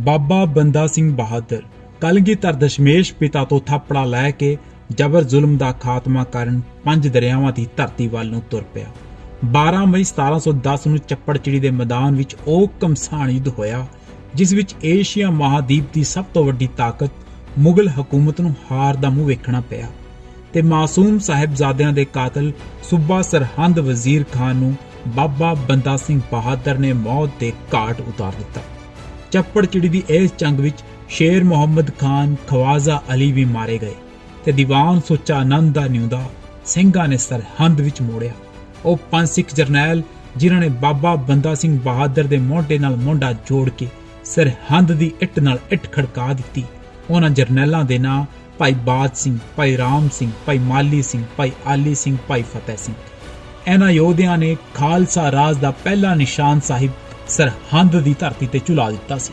ਬਾਬਾ ਬੰਦਾ ਸਿੰਘ ਬਹਾਦਰ, ਕਲਗੀਧਰ ਦਸ਼ਮੇਸ਼ ਪਿਤਾ ਤੋਂ ਥਾਪੜਾ ਲੈ ਕੇ ਜਬਰ ਜ਼ੁਲਮ ਦਾ ਖਾਤਮਾ ਕਰਨ ਪੰਜ ਦਰਿਆਵਾਂ ਦੀ ਧਰਤੀ ਵੱਲ ਨੂੰ ਤੁਰ ਪਿਆ। 12 ਮਈ 1710 ਨੂੰ ਚੱਪੜਚਿੜੀ ਦੇ ਮੈਦਾਨ ਵਿੱਚ ਉਹ ਕਮਸਾਨ ਯੁੱਧ ਹੋਇਆ, ਜਿਸ ਵਿੱਚ ਏਸ਼ੀਆ ਮਹਾਦੀਪ ਦੀ ਸਭ ਤੋਂ ਵੱਡੀ ਤਾਕਤ ਮੁਗਲ ਹਕੂਮਤ ਨੂੰ ਹਾਰ ਦਾ ਮੂੰਹ ਵੇਖਣਾ ਪਿਆ ਤੇ ਮਾਸੂਮ ਸਾਹਿਬਜ਼ਾਦਿਆਂ ਦੇ ਕਾਤਲ ਸੂਬਾ ਸਰਹੰਦ ਵਜ਼ੀਰ ਖਾਨ ਨੂੰ ਬਾਬਾ ਬੰਦਾ ਸਿੰਘ ਬਹਾਦਰ ਨੇ ਮੌਤ ਦੇ ਘਾਟ ਉਤਾਰ ਦਿੱਤਾ। ਚੱਪੜ ਚਿੜੀ ਦੀ ਇਸ ਜੰਗ ਵਿੱਚ ਸ਼ੇਰ ਮੁਹੰਮਦ ਖਾਨ, ਖਵਾਜ਼ਾ ਅਲੀ ਵੀ ਮਾਰੇ ਗਏ ਤੇ ਦੀਵਾਨ ਸੁੱਚਾ ਆਨੰਦ ਦਾ ਨਿਉਂਦਾ ਸਿੰਘਾਂ ਨੇ ਸਰਹੰਦ ਵਿੱਚ ਮੋੜਿਆ। ਉਹ ਪੰਜ ਸਿੱਖ ਜਰਨੈਲ ਜਿਨ੍ਹਾਂ ਨੇ ਬਾਬਾ ਬੰਦਾ ਸਿੰਘ ਬਹਾਦਰ ਦੇ ਮੋਢੇ ਨਾਲ ਮੋਢਾ ਜੋੜ ਕੇ ਸਰਹੰਦ ਦੀ ਇੱਟ ਨਾਲ ਇੱਟ ਖੜਕਾ ਦਿੱਤੀ। ਉਹਨਾਂ ਜਰਨੈਲਾਂ ਦੇ ਨਾਂ ਭਾਈ ਬਾਦ ਸਿੰਘ, ਭਾਈ ਰਾਮ ਸਿੰਘ, ਭਾਈ ਮਾਲੀ ਸਿੰਘ, ਭਾਈ ਆਲੀ ਸਿੰਘ, ਭਾਈ ਫਤਿਹ ਸਿੰਘ। ਇਹਨਾਂ ਯੋਧਿਆਂ ਨੇ ਖਾਲਸਾ ਰਾਜ ਦਾ ਪਹਿਲਾ ਨਿਸ਼ਾਨ ਸਾਹਿਬ ਸਰਹੰਦ ਦੀ ਧਰਤੀ ਤੇ ਝੁਲਾ ਦਿੱਤਾ ਸੀ।